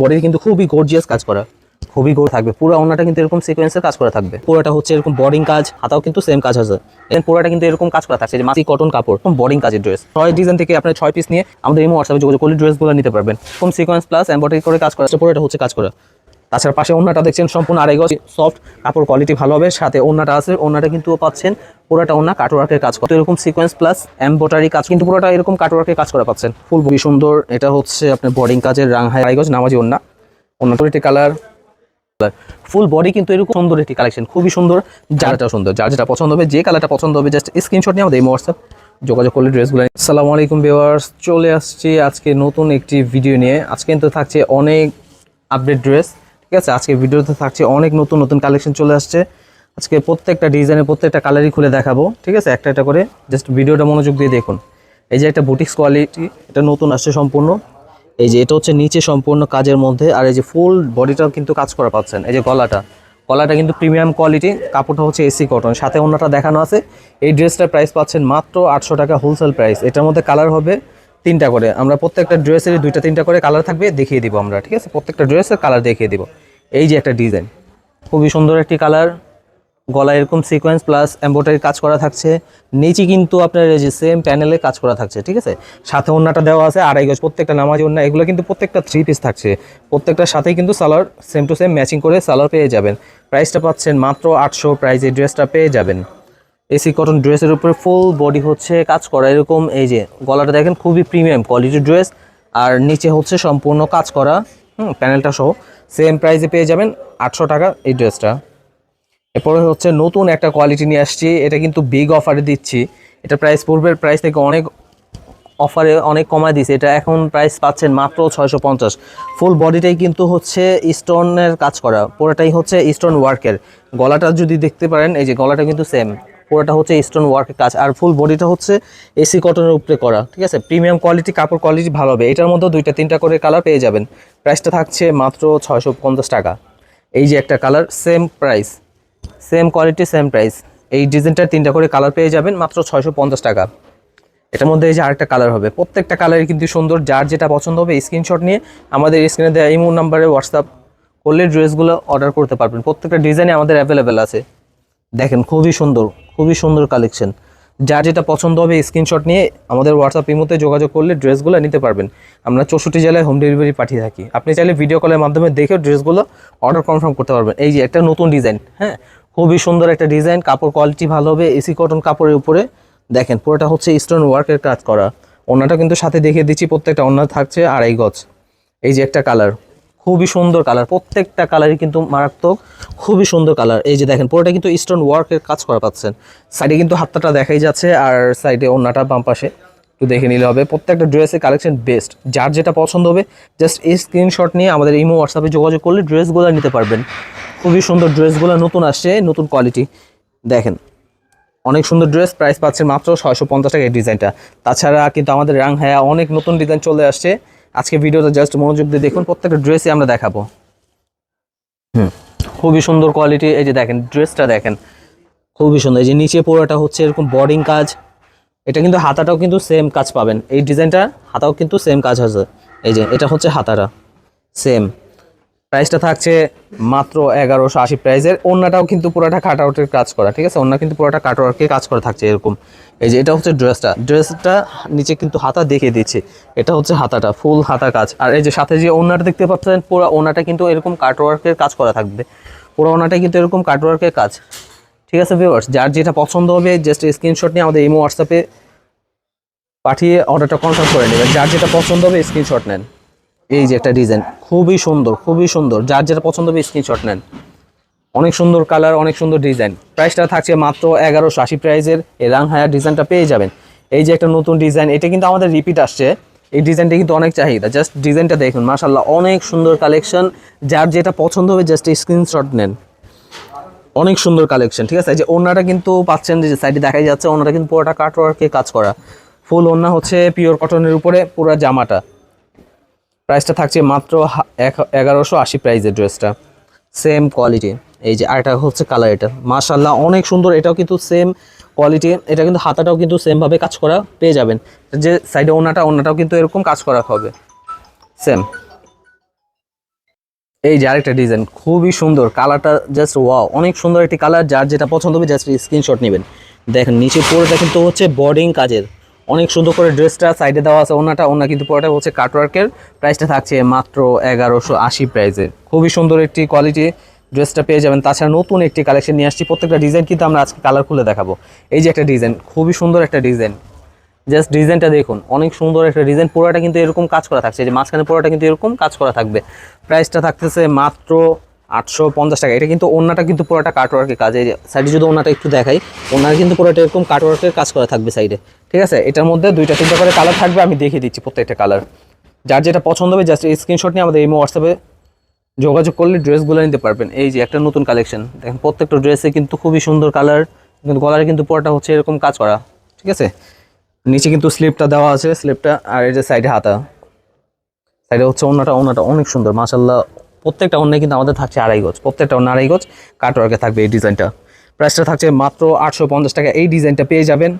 বডিতে কিন্তু খুবই গর্জিয়াস কাজ করা। খুবই গোর থাকবে। পুরো ওনাটা কিন্তু এরকম সিকোয়েন্সের কাজ করা থাকবে। পুরোটা হচ্ছে এরকম বডিং কাজ, হাতাও কিন্তু সেম কাজ আছে। এর পুরোটা কিন্তু এরকম কাজ করা থাকছে যে মাসি কটন কাপড় বডিং কাজের ড্রেস ছয় ডিজাইন থেকে আপনার ছয় পিস নিয়ে আমাদের এই হোয়াটসঅ্যাপে যোগাযোগ করলে ড্রেসগুলো নিতে পারবেন। এরকম সিকোয়েন্স প্লাস এম্বয়ডারি করে কাজ করা। পুরোটা হচ্ছে কাজ করা। তাছাড়া পাশে ওনাটা দেখছেন সম্পূর্ণ আড়াই গজ সফট কাপড় কোয়ালিটি ভালো হবে। সাথে ওনাটা আছে ওনাটা কিন্তু পাচ্ছেন পুরোটা ওনা কাটওয়ার্কের কাজ করা। এরকম সিকোয়েন্স প্লাস এম্বোটারি কাজ, কিন্তু পুরোটা এরকম কাটওয়ার্কের কাজ করা পাচ্ছেন। ফুল খুবই সুন্দর, এটা হচ্ছে আপনার বোর্ডিং কাজের রাংহাই আড়াই গজ, নামাজি ওনা ওনাটা কালার ফুল বডি কিন্তু এরকম সুন্দর একটি কালেকশন খুবই সুন্দর। যারটা সুন্দর, যার যেটা পছন্দ হবে, যে কালারটা পছন্দ হবে জাস্ট স্ক্রিনশট নিয়ে আমাদের এই হোয়াটসঅ্যাপ যোগাযোগ করলে ড্রেসগুলো আসসালামু আলাইকুম ভিউয়ার্স চলে আসছি আজকে নতুন একটি ভিডিও নিয়ে। আজকে কিন্তু থাকছে অনেক আপডেট ড্রেস ঠিক আছে? আজকে ভিডিওতে থাকছে অনেক নতুন নতুন কালেকশন চলে আসছে। আজকে প্রত্যেকটা ডিজাইনের প্রত্যেকটা কালারই খুলে দেখাবো, ঠিক আছে? একটা একটা করে জাস্ট ভিডিওটা মনোযোগ দিয়ে দেখুন। এই যে একটা বুটিক্স কোয়ালিটি এটা নতুন আসছে সম্পূর্ণ। এই যে এটা হচ্ছে নিচে সম্পূর্ণ কাজের মধ্যে, আর এই যে ফুল বডিটাও কিন্তু কাজ করা পাচ্ছেন, এই যে গলাটা। গলাটা কিন্তু প্রিমিয়াম কোয়ালিটি কাপড়টা হচ্ছে এসি কটন সাথে অন্যটা দেখানো আছে। এই ড্রেসটার প্রাইস পাচ্ছেন মাত্র আটশো টাকা হোলসেল প্রাইস এটার মধ্যে কালার হবে তিনটা করে। আমরা প্রত্যেকটা ড্রেসের দুইটা তিনটা করে কালার থাকবে, দেখিয়ে দিব আমরা, ঠিক আছে? প্রত্যেকটা ড্রেসের কালার দেখিয়ে দিব। এই যে একটা ডিজাইন খুবই সুন্দর একটি কালার গলায় এরকম সিকোয়েন্স প্লাস এম্বোটারি কাজ করা থাকছে। নিচে কিন্তু আপনার এই যে সেম প্যানেলে কাজ করা থাকছে, ঠিক আছে? সাথে ওন্নাটা দেওয়া আছে, আড়াই গজ, প্রত্যেকটা নামাজি ওন্না, এগুলো কিন্তু প্রত্যেকটা থ্রি পিস থাকছে। প্রত্যেকটার সাথেই কিন্তু salwar same to same matching করে সালোয়ার পেয়ে যাবেন। প্রাইসটা পাচ্ছেন মাত্র আটশো প্রাইস এই ড্রেসটা পেয়ে যাবেন। এসি কটন ড্রেসের উপরে ফুল বডি হচ্ছে কাজ করা। এরকম এই যে গলাটা দেখেন খুবই প্রিমিয়াম কোয়ালিটির ড্রেস আর নিচে হচ্ছে সম্পূর্ণ কাজ করা। হুম প্যানেলটা সহ। সেম প্রাইসে পেয়ে যাবেন আটশো টাকা এই ড্রেসটা এরপরে হচ্ছে নতুন একটা কোয়ালিটি নিয়ে আসছি। এটা কিন্তু বিগ অফারে দিচ্ছি। এটা প্রাইস পূর্বের প্রাইস থেকে অনেক অফারে অনেক কমায় দিছে এটা এখন প্রাইস পাচ্ছেন মাত্র ছয়শো পঞ্চাশ। ফুল বডিটাই কিন্তু হচ্ছে স্টোনের কাজ করা। পুরোটাই হচ্ছে স্টোন ওয়ার্কের গলাটা যদি দেখতে পারেন, এই যে গলাটা কিন্তু সেম পুরোটা হচ্ছে স্টোন ওয়ার্কের কাজ। আর ফুল বডিটা হচ্ছে এসি কটনের উপরে করা, ঠিক আছে? প্রিমিয়াম কোয়ালিটি কাপড় কোয়ালিটি ভালো হবে। এটার মধ্যে দুইটা, তিনটা করে কালার পেয়ে যাবেন। প্রাইসটা থাকছে মাত্র ছয়শো পঞ্চাশ টাকা। এই যে একটা colour same price same quality same price এই ডিজাইনটার তিনটা করে কালার পেয়ে যাবেন মাত্র ছয়শো পঞ্চাশ টাকা। এটার মধ্যে এই যে আরেকটা কালার হবে। প্রত্যেকটা কালারই কিন্তু সুন্দর, যার যেটা পছন্দ হবে স্ক্রিনশট নিয়ে আমাদের স্ক্রিনে দেওয়া ইমো নাম্বারে হোয়াটসঅ্যাপ করলে ড্রেসগুলো অর্ডার করতে পারবেন। প্রত্যেকটা ডিজাইনে আমাদের অ্যাভেলেবেল আছে। দেখেন, খুবই সুন্দর। খুবই সুন্দর কালেকশন যার যেটা পছন্দ হবে স্ক্রিনশট নিয়ে আমাদের হোয়াটসঅ্যাপ ইমোতে যোগাযোগ করলে ড্রেসগুলো নিতে পারবেন। আমরা চৌষট্টি জেলায় হোম ডেলিভারি পাঠিয়ে থাকি। আপনি চাইলে ভিডিও কলের মাধ্যমে দেখেও ড্রেসগুলো অর্ডার কনফার্ম করতে পারবেন। এই যে একটা নতুন ডিজাইন হ্যাঁ? খুবই সুন্দর একটা ডিজাইন কাপড় কোয়ালিটি ভালো হবে এসি কটন কাপড়ের উপরে। দেখেন, পুরোটা হচ্ছে স্টোন ওয়ার্কের কাজ করা। ওনাটা কিন্তু সাথে দেখিয়ে দিচ্ছি, প্রত্যেকটা ওনা থাকছে আড়াই গজ। এই যে একটা কালার খুবই সুন্দর কালার প্রত্যেকটা কালারই কিন্তু মারাত্মক খুবই সুন্দর কালার এই যে দেখেন, পুরোটা কিন্তু স্টোন ওয়ার্কের কাজ করা পাচ্ছেন। সাইডে কিন্তু হাতটা দেখাই যাচ্ছে আর সাইডে ওনাটা বাম পাশে। একটু দেখে নিলে হবে। প্রত্যেকটা ড্রেসের কালেকশন বেস্ট যার যেটা পছন্দ হবে জাস্ট এই স্ক্রিনশট নিয়ে আমাদের ইমো হোয়াটসঅ্যাপে যোগাযোগ করলে ড্রেসগুলো নিতে পারবেন। খুবই সুন্দর ড্রেসগুলো নতুন আসছে, নতুন কোয়ালিটি দেখেন, অনেক সুন্দর ড্রেস প্রাইস পাচ্ছেন মাত্র ছয়শো পঞ্চাশ টাকা এই ডিজাইনটা তাছাড়া কিন্তু আমাদের রাং হ্যাঁ অনেক নতুন ডিজাইন চলে আসছে। আজকে ভিডিওটা জাস্ট মনোযোগ দিয়ে দেখুন প্রত্যেকটা ড্রেসই আমরা দেখাবো। হুম। খুবই সুন্দর কোয়ালিটি এই যে দেখেন ড্রেসটা দেখেন খুবই সুন্দর। এই যে নিচে পুরোটা হচ্ছে এরকম বর্ডিং কাজ এটা কিন্তু হাতাটাও কিন্তু সেম কাজ পাবেন। এই ডিজাইনটা হাতাও কিন্তু সেম কাজ আছে। এই যে এটা হচ্ছে হাতাটা সেম প্রাইসটা থাকছে মাত্র এগারোশো আশি প্রাইসের অন্যটাও কিন্তু পুরোটা কাট আউটের কাজ করা ঠিক আছে? অন্য কিন্তু পুরোটা কাট আউটের কাজ করা থাকছে এরকম। এই যে এটা হচ্ছে ড্রেসটা। ড্রেসটা নিচে কিন্তু হাতা দেখিয়ে দিচ্ছে। এটা হচ্ছে হাতাটা, ফুল হাতা কাজ। আর এই যে সাথে যে ওনাটা দেখতে পাচ্ছেন, পুরো ওনাটা কিন্তু এরকম কাটওয়ার্কের কাজ করা থাকবে। পুরো ওনাটা কিন্তু এরকম কাটওয়ার্কের কাজ। ঠিক আছে ভিউয়ার্স যার যেটা পছন্দ হবে জাস্ট স্ক্রিনশট নিয়ে আমাদের ইমো হোয়াটসঅ্যাপে পাঠিয়ে অর্ডারটা কনফার্ম করে নেবেন। যার যেটা পছন্দ হবে স্ক্রিনশট নেন। এই যে একটা ডিজাইন খুবই সুন্দর খুবই সুন্দর। যার যেটা পছন্দ হবে স্ক্রিনশট নেন। অনেক সুন্দর কালার, অনেক সুন্দর ডিজাইন। প্রাইসটা থাকছে মাত্র এগারোশো আশি প্রাইসের এই রাং হায়ার ডিজাইনটা পেয়ে যাবেন। এই যে একটা নতুন ডিজাইন এটা কিন্তু আমাদের রিপিট আসছে। এই ডিজাইনটা কিন্তু অনেক চাহিদা। জাস্ট ডিজাইনটা দেখুন মাশাল্লাহ অনেক সুন্দর কালেকশন যার যেটা পছন্দ হবে জাস্ট স্ক্রিনশট নেন। অনেক সুন্দর কালেকশন ঠিক আছে? যে ওনাটা কিন্তু পাচ্ছেন যে সাইডে দেখাই যাচ্ছে ওনাটা কিন্তু পুরোটা কাটওয়ার্কে কাজ করা। ফুল ওনা হচ্ছে পিওর কটনের উপরে, পুরো জামাটা। প্রাইসটা থাকছে মাত্র এগারোশো আশি প্রাইসের ড্রেসটা সেম কোয়ালিটি এই যে আরেকটা হচ্ছে কালার এটা। মাশাল্লাহ অনেক সুন্দর। এটাও কিন্তু সেম কোয়ালিটি এটা কিন্তু হাতাটাও কিন্তু সেমভাবে কাজ করা পেয়ে যাবেন। যে সাইডে ওনাটা, ওনাটাও কিন্তু এরকম কাজ করা হবে। সেম এই যে আরেকটা ডিজাইন খুবই সুন্দর। কালারটা জাস্ট ওয়াও অনেক সুন্দর একটি কালার যার যেটা পছন্দ হবে জাস্ট স্ক্রিনশট নেবেন। দেখেন নিচে পুরোটা কিন্তু হচ্ছে বর্ডিং কাজের। অনেক সুন্দর করে ড্রেসটা সাইডে দেওয়া আছে ওনাটা। ওনা কিন্তু পুরোটা হচ্ছে কাটওয়ার্কের প্রাইসটা থাকছে মাত্র এগারোশো আশি প্রাইসের খুবই সুন্দর একটি কোয়ালিটি ড্রেসটা পেয়ে যাবেন। তাছাড়া নতুন একটি কালেকশন নিয়ে আসছি। প্রত্যেকটা ডিজাইন কিন্তু আমরা আজকে কালার খুলে দেখাবো। এই যে একটা ডিজাইন খুবই সুন্দর একটা ডিজাইন জাস্ট ডিজাইনটা দেখুন, অনেক সুন্দর একটা ডিজাইন পুরোটা কিন্তু এরকম কাজ করা থাকছে। যে মাঝখানে পুরোটা কিন্তু এরকম কাজ করা থাকবে। প্রাইসটা থাকতেছে মাত্র আটশো পঞ্চাশ টাকা। এটা কিন্তু ওনাটা কিন্তু পুরোটা কাটওয়ার্কের কাজ। এই সাইডে যদি ওনাটা একটু দেখাই ওনার কিন্তু পুরোটা এরকম কাটওয়ার্কের কাজ করা থাকবে সাইডে ঠিক আছে? এটার মধ্যে দুইটা, তিনটা করে কালার থাকবে। আমি দেখিয়ে দিচ্ছি প্রত্যেকটা কালার যার যেটা পছন্দ হবে জাস্ট স্ক্রিনশট নিয়ে আমাদের এই হোয়াটসঅ্যাপে যোগাযোগ করলে ড্রেসগুলো নিতে পারবেন। এই যে একটা নতুন কালেকশন দেখেন প্রত্যেকটা ড্রেসে কিন্তু খুবই সুন্দর কালার কিন্তু গলার কিন্তু পুরোটা হচ্ছে এরকম কাজ করা। ঠিক আছে? নিচে কিন্তু স্লিপটা দেওয়া আছে স্লিপটা আর এই যে সাইডে হাতা। সাইডে হচ্ছে অন্যটা অন্যটা অনেক সুন্দর মাশাল্লাহ প্রত্যেকটা অন্য কিন্তু আমাদের থাকছে আড়াই গজ। প্রত্যেকটা অন্য আড়াই গজ কাটওয়ার্কে থাকবে এই ডিজাইনটা প্রাইসটা থাকছে মাত্র আটশো পঞ্চাশ টাকা। এই ডিজাইনটা পেয়ে যাবেন।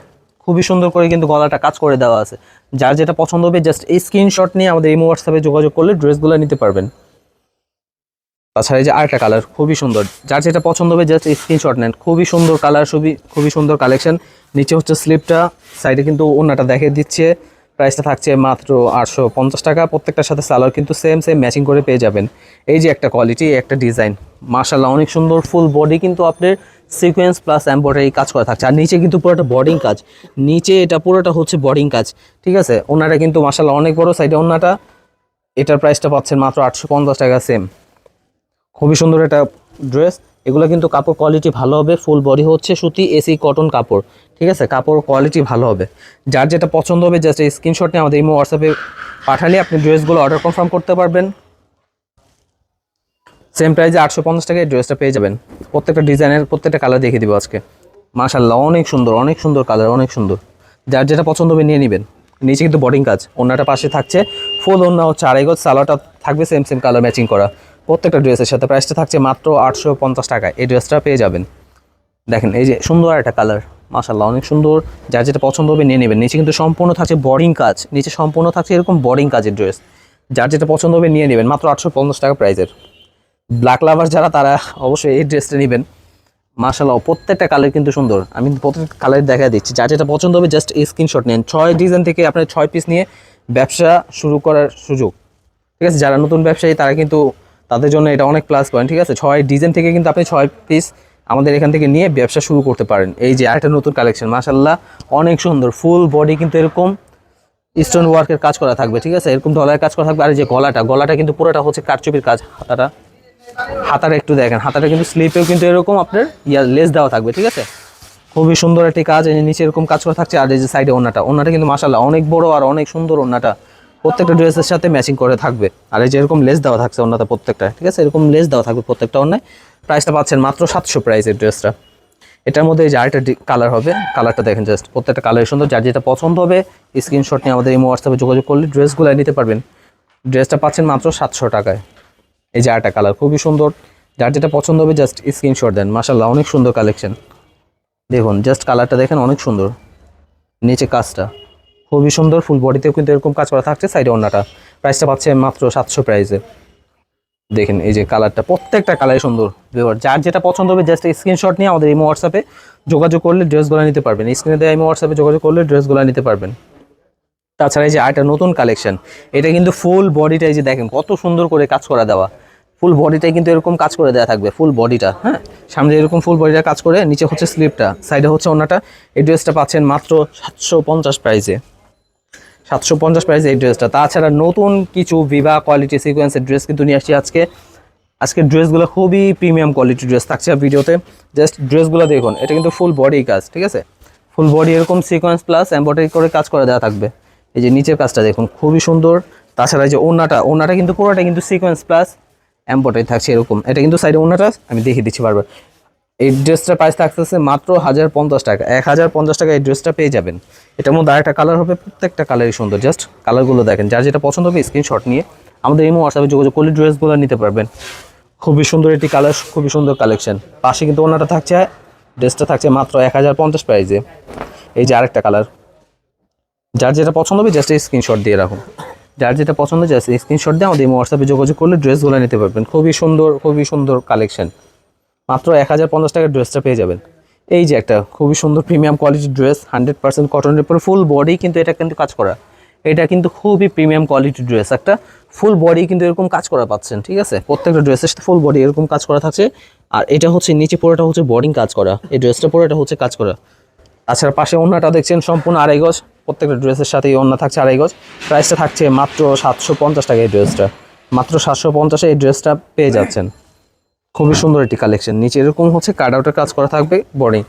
খুবই সুন্দর করে কিন্তু গলাটা কাজ করে দেওয়া আছে। যার যেটা পছন্দ হবে জাস্ট এই স্ক্রিনশট নিয়ে আমাদের এই হোয়াটসঅ্যাপে যোগাযোগ করলে ড্রেসগুলো নিতে পারবেন। তাছাড়া এই যে আরেকটা কালার খুবই সুন্দর। যার যেটা পছন্দ হবে জাস্ট স্ক্রিনশট নেন। খুবই সুন্দর কালার খুবই খুবই সুন্দর কালেকশন নিচে হচ্ছে স্লিপটা সাইডে কিন্তু ওনাটা দেখে দিচ্ছে। প্রাইসটা থাকছে মাত্র আটশো পঞ্চাশ টাকা। প্রত্যেকটার সাথে সালোয়ার কিন্তু সেম সেম ম্যাচিং করে পেয়ে যাবেন। এই যে একটা কোয়ালিটি একটা ডিজাইন মার্শাল্লাহ অনেক সুন্দর ফুল বডি কিন্তু আপনার সিকোয়েন্স প্লাস এম্ব্রয়ডারি কাজ করা থাকছে। আর নিচে কিন্তু পুরোটা বডিং কাজ। নিচে এটা পুরোটা হচ্ছে বডিং কাজ। ঠিক আছে? ওনাটা কিন্তু মার্শাল্লাহ অনেক বড়। সাইডে ওনাটা এটার প্রাইসটা পাচ্ছেন মাত্র আটশো পঞ্চাশ টাকা সেম খুবই সুন্দর একটা ড্রেস এগুলো কিন্তু কাপড় কোয়ালিটি ভালো হবে ফুল বডি হচ্ছে সুতি এসি কটন কাপড়। ঠিক আছে? কাপড় কোয়ালিটি ভালো হবে। যার যেটা পছন্দ হবে জাস্ট এই স্ক্রিনশট নিয়ে আমাদের ইমো হোয়াটসঅ্যাপে পাঠালে আপনি ড্রেসগুলো অর্ডার কনফার্ম করতে পারবেন। সেম প্রাইসে আটশো পঞ্চাশ টাকায় ড্রেসটা পেয়ে যাবেন। প্রত্যেকটা ডিজাইনের প্রত্যেকটা কালার দেখিয়ে দিব আজকে। মাশাল্লাহ অনেক সুন্দর অনেক সুন্দর কালার অনেক সুন্দর। যার যেটা পছন্দ হবে নিয়ে নেবেন। নিচে কিন্তু বডিং কাজ। অন্যটা পাশে থাকছে। ফুল অন্য হচ্ছে আড়াই গজ, সালোয়ারটা থাকবে সেম সেম কালার ম্যাচিং করা। প্রত্যেকটা ড্রেসের সাথে প্রাইসটা থাকছে মাত্র আটশো পঞ্চাশ টাকায়। এই ড্রেসটা পেয়ে যাবেন। দেখেন, এই যে সুন্দর একটা কালার মাশাল্লাহ অনেক সুন্দর। যার যেটা পছন্দ হবে নিয়ে নেবেন। নিচে কিন্তু সম্পূর্ণ থাকছে বোর্ডিং কাজ। নিচে সম্পূর্ণ থাকছে এরকম বোর্ডিং কাজের ড্রেস যার যেটা পছন্দ হবে নিয়ে নেবেন, মাত্র আটশো পঞ্চাশ টাকা প্রাইসের ব্ল্যাক লাভার যারা, তারা অবশ্যই এই ড্রেসটা নেবেন। মার্শাল্লাহ প্রত্যেকটা কালার কিন্তু সুন্দর। আমি প্রত্যেকটা কালার দেখা দিচ্ছি। যার যেটা পছন্দ হবে জাস্ট স্ক্রিনশট নেন। ছয় ডিজাইন থেকে আপনার ছয় পিস নিয়ে ব্যবসা শুরু করার সুযোগ। ঠিক আছে? যারা নতুন ব্যবসায়ী, তারা কিন্তু তাদের জন্য এটা অনেক প্লাস পয়েন্ট ঠিক আছে? ছয় ডিজাইন থেকে কিন্তু আপনি ছয় পিস আমাদের এখান থেকে নিয়ে ব্যবসা শুরু করতে পারেন। এই যে আরেকটা নতুন কালেকশন মাশাল্লাহ অনেক সুন্দর ফুল বডি কিন্তু এরকম স্টোন ওয়ার্কের কাজ করা থাকবে, ঠিক আছে? এরকম ডলারের কাজ করা থাকবে। আর যে গলাটা গলাটা কিন্তু পুরোটা হচ্ছে কারচুপির কাজ, হাতাটা। হাতাটা একটু দেখেন, হাতাটা কিন্তু স্লিপেও কিন্তু এরকম আপনার ইয়ার লেস দেওয়া থাকবে, ঠিক আছে? খুবই সুন্দর একটি কাজ নিচে এরকম কাজ করা থাকছে, আর এই যে সাইডে ওনাটা ওনাটা কিন্তু মাসাল্লাহ অনেক বড় আর অনেক সুন্দর ওনাটা প্রত্যেকটা ড্রেসের সাথে ম্যাচিং করে থাকবে। আর এই যে এরকম লেস দেওয়া থাকছে ওনাটা প্রত্যেকটা ঠিক আছে? এরকম লেস দেওয়া থাকবে প্রত্যেকটা অন্যায়। প্রাইসটা পাচ্ছেন মাত্র সাতশো প্রাইসের ড্রেসটা এটার মধ্যে এই যে আরেকটা কালার হবে কালারটা দেখেন জাস্ট প্রত্যেকটা কালার সুন্দর যার যেটা পছন্দ হবে স্ক্রিনশট নিয়ে আমাদের এই হোয়াটসঅ্যাপে যোগাযোগ করলে ড্রেসগুলো নিতে পারবেন। ড্রেসটা পাচ্ছেন মাত্র সাতশো টাকায়। এই যে আরেকটা কালার খুবই সুন্দর। যার যেটা পছন্দ হবে জাস্ট স্ক্রিনশট দেন। মাসাল্লাহ অনেক সুন্দর কালেকশন দেখুন জাস্ট কালারটা দেখেন অনেক সুন্দর। নিচে কাজটা। খুবই সুন্দর ফুল বডিতেও কিন্তু এরকম কাজ করা থাকছে সাইডে অন্যটা প্রাইসটা পাচ্ছে মাত্র সাতশো প্রাইসে দেখেন এই যে কালারটা প্রত্যেকটা কালারই সুন্দর। যার যেটা পছন্দ হবে জাস্ট স্ক্রিনশট নিয়ে আমাদের এই হোয়াটসঅ্যাপে যোগাযোগ করলে ড্রেসগুলো নিতে পারবেন। স্ক্রিনে দেওয়া এই হোয়াটসঅ্যাপে যোগাযোগ করলে ড্রেসগুলো নিতে পারবেন। তাছাড়া এই যে আরেকটা নতুন কালেকশন এটা কিন্তু ফুল বডিটা এই যে দেখেন কত সুন্দর করে কাজ করা দেওয়া। ফুল বডিটাই কিন্তু এরকম কাজ করে দেওয়া থাকবে ফুল বডিটা হ্যাঁ? সামনে এরকম ফুল বডিটা কাজ করে, নিচে হচ্ছে স্লিপটা সাইডে হচ্ছে অন্যটা এই ড্রেসটা পাচ্ছেন মাত্র সাতশো পঞ্চাশ প্রাইসে সাতশো পঞ্চাশ প্রাইসে এই ড্রেসটা তাছাড়া নতুন কিছু ভিভা কোয়ালিটি সিকোয়েন্সের ড্রেস কিন্তু নিয়ে আসছি আজকে। আজকে ড্রেসগুলো খুবই প্রিমিয়াম কোয়ালিটি ড্রেস থাকছে ভিডিওতে। জাস্ট ড্রেসগুলো দেখুন, এটা কিন্তু ফুল বডি কাজ, ঠিক আছে? ফুল বডি এরকম সিকোয়েন্স প্লাস এম্ব্রয়ডারি করে কাজ করে দেওয়া থাকবে। এই যে নিচের কাজটা দেখুন, খুবই সুন্দর। তাছাড়া এই যে ওনাটা ওনাটা কিন্তু পুরোটা কিন্তু সিকোয়েন্স প্লাস এম্ব্রয়ডারি থাকছে এরকম। এটা কিন্তু সাইডে ওনাটা আমি দেখিয়ে দিচ্ছি বারবার। এই ড্রেসটার প্রাইস থাকতেছে মাত্র হাজার পঞ্চাশ টাকা। এক হাজার পঞ্চাশ টাকা এই ড্রেসটা পেয়ে যাবেন। এটার মধ্যে আরেকটা কালার হবে, প্রত্যেকটা কালারই সুন্দর। জাস্ট কালারগুলো দেখেন। যার যেটা পছন্দ হবে স্ক্রিনশট নিয়ে আমাদের এই হোয়াটসঅ্যাপে যোগাযোগ করলে ড্রেসগুলো নিতে পারবেন। খুবই সুন্দর একটি কালার খুবই সুন্দর কালেকশন পাশে কিন্তু ওনাটা থাকছে, ড্রেসটা থাকছে মাত্র এক হাজার পঞ্চাশ প্রাইসে এই যে আরেকটা কালার যার যেটা পছন্দ হবে জাস্ট স্ক্রিনশট দিয়ে রাখুন। যার যেটা পছন্দ জাস্ট স্ক্রিনশট দিয়ে আমাদের এই হোয়াটসঅ্যাপে যোগাযোগ করলে ড্রেসগুলো নিতে পারবেন। খুবই সুন্দর খুবই সুন্দর কালেকশন মাত্র এক হাজার পঞ্চাশ টাকার ড্রেসটা পেয়ে যাবেন। এই যে একটা খুবই সুন্দর প্রিমিয়াম কোয়ালিটির ড্রেস হান্ড্রেড পার্সেন্ট কটনের উপর ফুল বডি কিন্তু এটা কিন্তু কাজ করা। এটা কিন্তু খুবই প্রিমিয়াম কোয়ালিটির ড্রেস একটা ফুল বডি কিন্তু এরকম কাজ করা পাচ্ছেন, ঠিক আছে? প্রত্যেকটা ড্রেসের সাথে ফুল বডি এরকম কাজ করা থাকছে। আর এটা হচ্ছে নিচে পুরোটা হচ্ছে বডিং কাজ করা। এই ড্রেসটা পুরোটা হচ্ছে কাজ করা। তাছাড়া পাশে ওড়নাটা দেখছেন, সম্পূর্ণ আড়াই গজ। প্রত্যেকটা ড্রেসের সাথেই ওড়না থাকছে আড়াই গজ। প্রাইসটা থাকছে মাত্র সাতশো পঞ্চাশ টাকা এই ড্রেসটা মাত্র সাতশো পঞ্চাশে এই ড্রেসটা পেয়ে যাচ্ছেন। খুবই সুন্দর একটি কালেকশন নিচে এরকম হচ্ছে কাট আউটের কাজ করা থাকবে বডি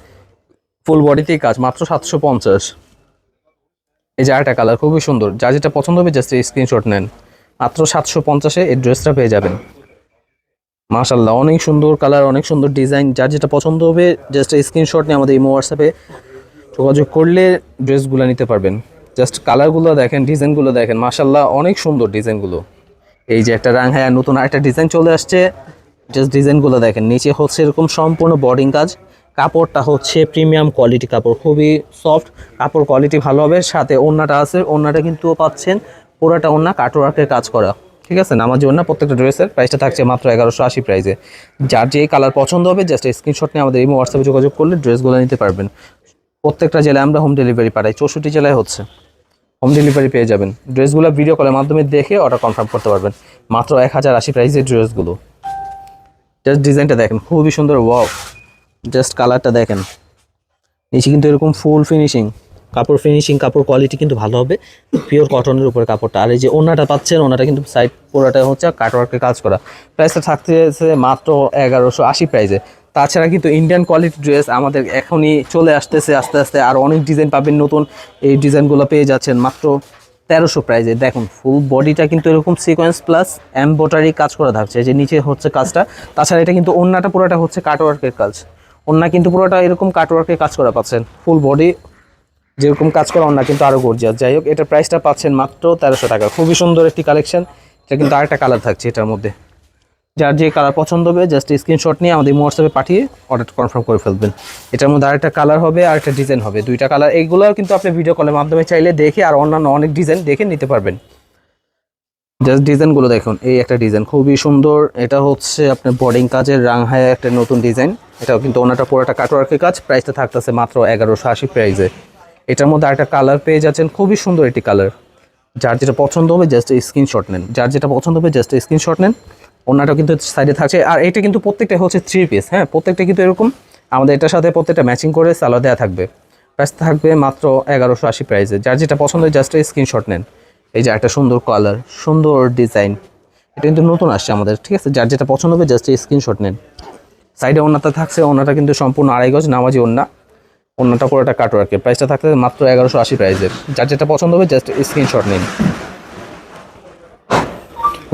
ফুল বডিতেই কাজ, মাত্র সাতশো পঞ্চাশ। এই যে আরেকটা কালার খুবই সুন্দর। যা যেটা পছন্দ হবে জাস্ট স্ক্রিনশট নেন। মাত্র সাতশো পঞ্চাশে এই ড্রেসটা পেয়ে যাবেন। মাশাল্লাহ অনেক সুন্দর কালার অনেক সুন্দর ডিজাইন যার যেটা পছন্দ হবে জাস্ট স্ক্রিনশট নিয়ে আমাদের ইমো হোয়াটসঅ্যাপে যোগাযোগ করলে ড্রেসগুলো নিতে পারবেন। জাস্ট কালারগুলো দেখেন ডিজাইনগুলো দেখেন। মাশাল্লাহ অনেক সুন্দর ডিজাইনগুলো এই যে একটা রাং হ্যাঁ নতুন আরেকটা ডিজাইন চলে আসছে। জাস্ট ডিজাইনগুলো দেখেন, নিচে হচ্ছে এরকম সম্পূর্ণ বর্ডিং কাজ, কাপড়টা হচ্ছে প্রিমিয়াম কোয়ালিটি কাপড়, খুবই সফট কাপড় কোয়ালিটি ভালো হবে, সাথে ওড়নাটা আছে, ওড়নাটা কিন্তু পাচ্ছেন পুরোটা ওড়না কাটওয়ার্কের কাজ করা, ঠিক আছে? নামাজি ওড়না প্রত্যেকটা ড্রেসের প্রাইসটা থাকছে মাত্র এগারোশো আশি প্রাইসে যার যে কালার পছন্দ হবে জাস্ট স্ক্রিনশট নিয়ে আমাদের এই হোয়াটসঅ্যাপে যোগাযোগ করলে ড্রেসগুলো নিতে পারবেন। প্রত্যেকটা জেলায় আমরা হোম ডেলিভারি পাঠাই, চৌষট্টি জেলায় হচ্ছে। হোম ডেলিভারি পেয়ে যাবেন। ড্রেসগুলো ভিডিও কলের মাধ্যমে দেখে অর্ডার কনফার্ম করতে পারবেন। মাত্র এক হাজার আশি প্রাইসের ড্রেসগুলো জাস্ট ডিজাইনটা দেখেন, খুবই সুন্দর ওয়াও জাস্ট কালারটা দেখেন। নিচে কিন্তু এরকম ফুল ফিনিশিং কাপড় ফিনিশিং কাপড় কোয়ালিটি কিন্তু ভালো হবে। পিওর কটনের উপরে কাপড়টা। আর এই যে ওনাটা পাচ্ছেন, ওনাটা কিন্তু সাইড পুরোটা হচ্ছে কাটওয়ার্কের কাজ করা। প্রাইসটা থাকতেছে মাত্র এগারোশো আশি প্রাইসে তাছাড়া কিন্তু ইন্ডিয়ান কোয়ালিটি ড্রেস আমাদের এখনই চলে আসতেছে, আস্তে আস্তে। আর অনেক ডিজাইন পাবেন নতুন। এই ডিজাইনগুলো পেয়ে যাচ্ছেন মাত্র তেরোশো প্রাইজে দেখুন ফুল বডিটা কিন্তু এরকম সিকোয়েন্স প্লাস এমব্রয়ডারি কাজ করা থাকছে। যে নিচে হচ্ছে কাজটা, তাছাড়া এটা কিন্তু অন্যটা পুরোটা হচ্ছে কাটওয়ার্কের কাজ। অন্য কিন্তু পুরোটা এরকম কাটওয়ার্কের কাজ করা পাচ্ছেন। ফুল বডি যেরকম কাজ করা অন্য কিন্তু আরও গর্জিয়াস যাই হোক এটার প্রাইসটা পাচ্ছেন মাত্র তেরোশো টাকা। খুবই সুন্দর একটি কালেকশন এটা কিন্তু আরেকটা কালার থাকছে এটার মধ্যে। যার যে কালার পছন্দ হবে জাস্ট স্ক্রিনশট নিয়ে আমাদের হোয়াটসঅ্যাপে পাঠিয়ে অর্ডার কনফার্ম করে ফেলবেন। এটার মধ্যে আরেকটা কালার হবে আর একটা ডিজাইন হবে। দুইটা কালার এইগুলোও কিন্তু আপনি ভিডিও কলের মাধ্যমে চাইলে দেখে আর অন্যান্য অনেক ডিজাইন দেখে নিতে পারবেন। জাস্ট ডিজাইনগুলো দেখুন, এই একটা ডিজাইন খুবই সুন্দর। এটা হচ্ছে আপনার বোর্ডিং কাজের রাংহায় একটা নতুন ডিজাইন এটাও কিন্তু ওনাটা পুরোটা কাটওয়ার্কের কাজ। প্রাইসটা থাকতেছে মাত্র এগারোশো আশি প্রাইসে এটার মধ্যে আরেকটা কালার পেয়ে যাচ্ছেন, খুবই সুন্দর একটি কালার যার যেটা পছন্দ হবে জাস্ট স্ক্রিনশট নেন। যার যেটা পছন্দ হবে জাস্ট স্ক্রিনশট নেন। ওনাটা কিন্তু সাইডে থাকছে। আর এটা কিন্তু প্রত্যেকটা হচ্ছে থ্রি পিস হ্যাঁ? প্রত্যেকটা কিন্তু এরকম। আমাদের এটার সাথে প্রত্যেকটা ম্যাচিং করে সালোয়ার দেওয়া থাকবে। প্রাইস থাকবে মাত্র এগারোশো আশি প্রাইসে যার যেটা পছন্দ হয় জাস্ট স্ক্রিনশট নেন। এই যে একটা সুন্দর কালার সুন্দর ডিজাইন এটা কিন্তু নতুন আসছে আমাদের, ঠিক আছে? যার যেটা পছন্দ হবে জাস্ট স্ক্রিনশট নেন। সাইডে ওনাটা থাকছে ওনাটা কিন্তু সম্পূর্ণ আড়াই গজ নামাজি ওন্না অন্যটা পুরোটা কাটওয়ার্কের প্রাইসটা থাকতে মাত্র এগারোশো আশি প্রাইসের যার যেটা পছন্দ হবে জাস্ট স্ক্রিনশট নিন।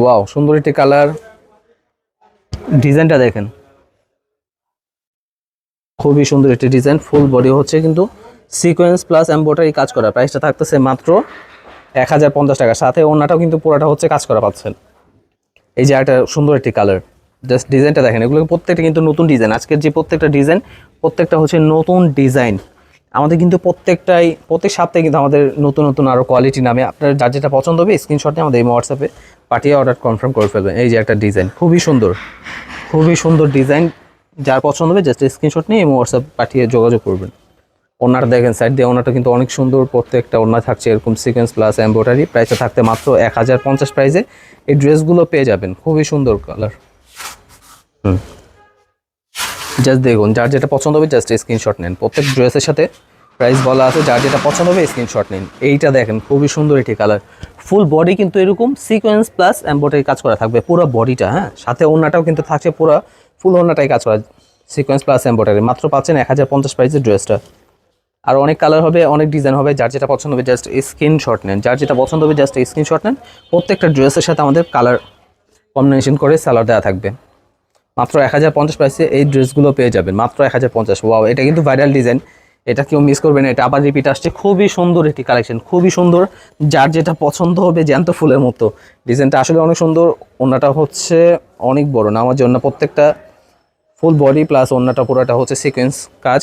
ওয়াও সুন্দর একটি কালার ডিজাইনটা দেখেন। খুবই সুন্দর একটি ডিজাইন ফুল বডি হচ্ছে কিন্তু সিকোয়েন্স প্লাস এম্বোটারি কাজ করা। প্রাইসটা থাকতেছে মাত্র এক হাজার পঞ্চাশ টাকা। সাথে ওনাটাও কিন্তু পুরোটা হচ্ছে কাজ করা পাচ্ছেন। এই যে একটা সুন্দর একটি কালার জাস্ট ডিজাইনটা দেখেন, এগুলো প্রত্যেকটা কিন্তু নতুন ডিজাইন আজকের যে প্রত্যেকটা ডিজাইন প্রত্যেকটা হচ্ছে নতুন ডিজাইন আমাদের কিন্তু প্রত্যেকটাই, প্রত্যেক সপ্তাহে কিন্তু আমাদের নতুন নতুন আরও কোয়ালিটি নামে আপনার যার যেটা পছন্দ হবে স্ক্রিনশটে আমাদের এই হোয়াটসঅ্যাপে পাঠিয়ে অর্ডার কনফার্ম করে ফেলবেন। এই যে একটা ডিজাইন খুবই সুন্দর। খুবই সুন্দর ডিজাইন যার পছন্দ হবে জাস্ট স্ক্রিনশট নিয়ে এবং হোয়াটসঅ্যাপ পাঠিয়ে যোগাযোগ করবেন। ওনার দেখেন সাইড দিয়ে ওনাটা কিন্তু অনেক সুন্দর, প্রত্যেকটা ওনার থাকছে এরকম সিকোয়েন্স প্লাস এম্ব্রয়ডারি প্রাইসটা থাকতে মাত্র এক হাজার পঞ্চাশ প্রাইসে এই ড্রেসগুলো পেয়ে যাবেন, খুবই সুন্দর কালার হুম। জাস্ট দেখুন, যার যেটা পছন্দ হবে জাস্ট স্ক্রিনশট নেন। প্রত্যেক ড্রেসের সাথে প্রাইস বলা আছে, যার যেটা পছন্দ হবে স্ক্রিনশট নিন। এইটা দেখেন, খুবই সুন্দর একটি কালার ফুল বডি কিন্তু এরকম সিকোয়েন্স প্লাস এম্ব্রয়ডারি কাজ করা থাকবে পুরো বডিটা হ্যাঁ? সাথে ওনাটাও কিন্তু থাকছে পুরো ফুল ওনাটাই কাজ করা। সিকোয়েন্স প্লাস এম্ব্রয়ডারি মাত্র পাচ্ছেন এক হাজার পঞ্চাশ প্রাইসের ড্রেসটা আর অনেক কালার হবে, অনেক ডিজাইন হবে, যার যেটা পছন্দ হবে জাস্ট স্ক্রিনশট নেন। যার যেটা পছন্দ হবে জাস্ট স্ক্রিনশট নেন। প্রত্যেকটা ড্রেসের সাথে আমাদের কালার কম্বিনেশন করে সালার দেওয়া থাকবে। মাত্র এক হাজার পঞ্চাশ প্রাইসে এই ড্রেসগুলো পেয়ে যাবেন, মাত্র এক হাজার পঞ্চাশ। ওয়াও এটা কিন্তু ভাইরাল ডিজাইন এটা কেউ মিস করবে না, এটা আবার রিপিট আসছে। খুবই সুন্দর একটি কালেকশন খুবই সুন্দর। যার যেটা পছন্দ হবে জ্যান্ত ফুলের মতো। ডিজাইনটা আসলে অনেক সুন্দর, ওনাটা হচ্ছে অনেক বড় না, আমার জন্য প্রত্যেকটা ফুল বডি প্লাস ওনাটা পুরোটা হচ্ছে সিকোয়েন্স কাজ।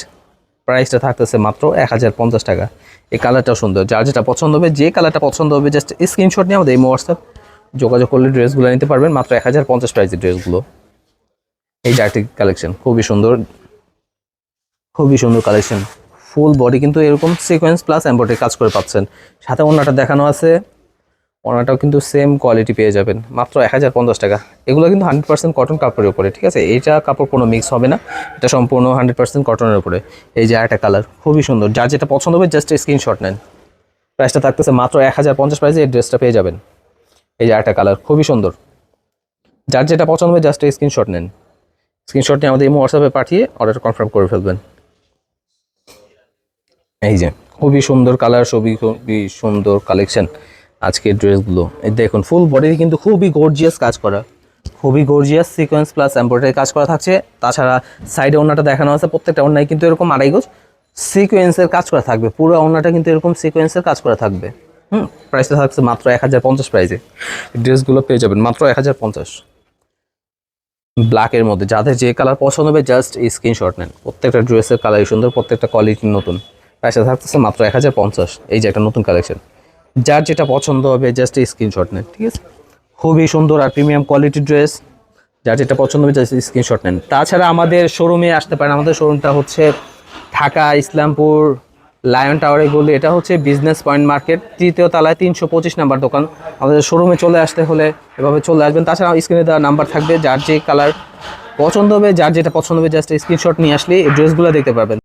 প্রাইসটা থাকতেছে মাত্র এক হাজার পঞ্চাশ টাকা। এই কালারটাও সুন্দর। যার যেটা পছন্দ হবে, যে কালারটা পছন্দ হবে জাস্ট স্ক্রিনশট নিয়ে আমাদের এই হোয়াটসঅ্যাপ যোগাযোগ করলে ড্রেসগুলো নিতে পারবেন, মাত্র এক হাজার পঞ্চাশ প্রাইসের ড্রেসগুলো। এই জার্টিক কালেকশন খুবই সুন্দর। খুবই সুন্দর কালেকশন ফুল বডি কিন্তু এরকম সিকোয়েন্স প্লাস এম্বয়ডারি কাজ করে পাচ্ছেন। সাথে অন্যটা দেখানো আছে। ওনাটাও কিন্তু সেম কোয়ালিটি পেয়ে যাবেন। মাত্র এক হাজার পঞ্চাশ টাকা। এগুলো কিন্তু হান্ড্রেড পার্সেন্ট কটন কাপড়ের উপরে, ঠিক আছে? এইটা কাপড় কোনো মিক্স হবে না। এটা সম্পূর্ণ হান্ড্রেড পার্সেন্ট কটনের উপরে। এই যে একটা কালার খুবই সুন্দর। যার যেটা পছন্দ হবে জাস্ট স্ক্রিনশট নেন। প্রাইসটা থাকতেছে মাত্র এক হাজার পঞ্চাশ প্রাইসে এই ড্রেসটা পেয়ে যাবেন। এই যে একটা কালার খুবই সুন্দর। যার যেটা পছন্দ হবে জাস্ট স্ক্রিনশট নেন। স্ক্রিনশট নিয়ে আমাদের এই হোয়াটসঅ্যাপে পাঠিয়ে অর্ডার কনফার্ম করে ফেলবেন। এই যে, খুবই সুন্দর কালার খুবই খুবই সুন্দর কালেকশন আজকের ড্রেসগুলো। এই দেখুন ফুল বডিতে কিন্তু খুবই গর্জিয়াস কাজ করা। খুবই গর্জিয়াস সিকোয়েন্স প্লাস এম্ব্রয়ডারি কাজ করা থাকছে। তাছাড়া সাইডে ওনাটা দেখানো আছে, প্রত্যেকটা ওনায় কিন্তু এরকম আড়াই গোজ সিকোয়েন্সের কাজ করা থাকবে। পুরো ওনাটা কিন্তু এরকম সিকোয়েন্সের কাজ করা থাকবে। হুম প্রাইসটা থাকছে মাত্র এক হাজার পঞ্চাশ প্রাইসে ড্রেসগুলো পেয়ে যাবেন মাত্র এক হাজার পঞ্চাশ। ব্ল্যাকের মধ্যে, যাদের যে কালার পছন্দ হবে জাস্ট স্ক্রিনশট নেন। প্রত্যেকটা ড্রেসের কালারই সুন্দর, প্রত্যেকটা কোয়ালিটি নতুন। প্রাইসটা থাকতেছে মাত্র এক হাজার পঞ্চাশ। এই যে একটা নতুন কালেকশন যার যেটা পছন্দ হবে জাস্ট স্ক্রিনশট নেন, ঠিক আছে? খুবই সুন্দর আর প্রিমিয়াম কোয়ালিটির ড্রেস যার যেটা পছন্দ হবে জাস্ট স্ক্রিনশট নেন। তাছাড়া আমাদের শোরুমে আসতে পারেন। আমাদের শোরুমটা হচ্ছে ঢাকা, ইসলামপুর লায়ন টাওয়ারে গলি। এটা হচ্ছে বিজনেস পয়েন্ট মার্কেট তৃতীয় তলায় তিনশো পঁচিশ নাম্বার দোকান। আমাদের শোরুমে চলে আসতে হলে এভাবে চলে আসবেন। তাছাড়া স্ক্রিনে দেওয়া নাম্বার থাকবে। যার যে কালার পছন্দ হবে, যার যেটা পছন্দ হবে জাস্ট স্ক্রিনশট নিয়ে আসলে এই ড্রেসগুলো দেখতে পারবেন।